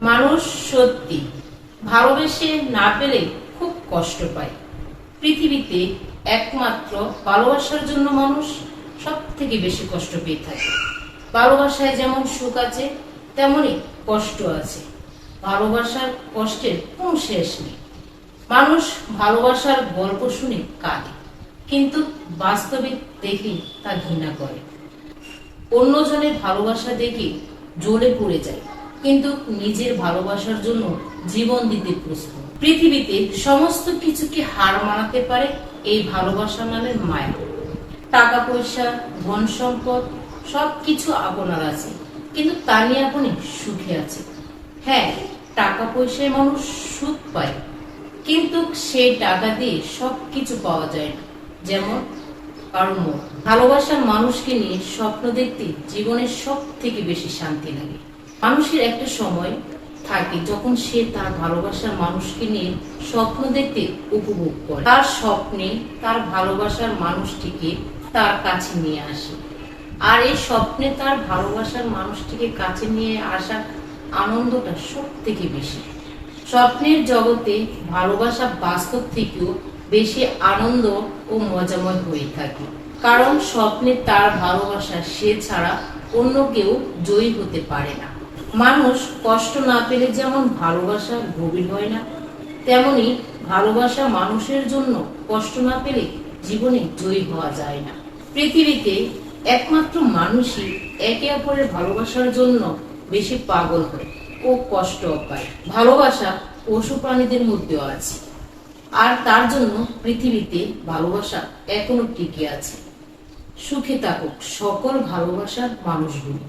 মানুষ সত্যি ভালোবেসে না পেলে খুব কষ্ট পায়। পৃথিবীতে একমাত্র ভালোবাসার জন্য মানুষ সব থেকে বেশি কষ্ট পেয়ে থাকে। ভালোবাসায় যেমন সুখ আছে তেমনই কষ্ট আছে। ভালোবাসার কষ্টের কোনো শেষ নেই। মানুষ ভালোবাসার গল্প শুনে কাঁদে, কিন্তু বাস্তবে দেখে তা ঘৃণা করে। অন্যজনের ভালোবাসা দেখে জ্বলে পড়ে যায়। কিন্তু নিজের ভালোবাসার জন্য জীবন দিতে প্রস্তুত। পৃথিবীতে সমস্ত কিছুকে হার মানাতে পারে এই ভালোবাসা নামের মায়া। টাকা পয়সা ধন সম্পদ সব কিছু আপনার আছে, কিন্তু তা নিয়ে আপনি সুখে আছে হ্যাঁ টাকা পয়সায় মানুষ সুখ পায়, কিন্তু সেই টাকা দিয়ে সব কিছু পাওয়া যায় না। যেমন কর্ম ভালোবাসার মানুষকে নিয়ে স্বপ্ন দেখতে জীবনের সব থেকে বেশি শান্তি লাগে। মানুষের একটা সময় থাকে যখন সে তার ভালোবাসার মানুষকে নিয়ে স্বপ্ন দেখতে উপভোগ করে। তার স্বপ্নে তার ভালোবাসার মানুষটিকে তার কাছে নিয়ে আসে। আর এই স্বপ্নে তার ভালোবাসার মানুষটিকে কাছে নিয়ে আসার আনন্দটা সব থেকে বেশি। স্বপ্নের জগতে ভালোবাসা বাস্তব থেকেও বেশি আনন্দ ও মজাময় হয়ে থাকে। কারণ স্বপ্নে তার ভালোবাসা সে ছাড়া অন্য কেউ জয়ী হতে পারে না। মানুষ কষ্ট না পেলে যেমন ভালোবাসা গভীর হয় না, তেমনি ভালোবাসা মানুষের জন্য কষ্ট না পেলে জীবনে জয়ী হওয়া যায় না। পৃথিবীতে একমাত্র মানুষই একে অপরের ভালোবাসার জন্য বেশি পাগল হয় ও কষ্ট পায়। ভালোবাসা পশু প্রাণীদের মধ্যেও আছে। আর তার জন্য পৃথিবীতে ভালোবাসা এখনও টিকে আছে। সুখে থাকুক সকল ভালোবাসার মানুষগুলি।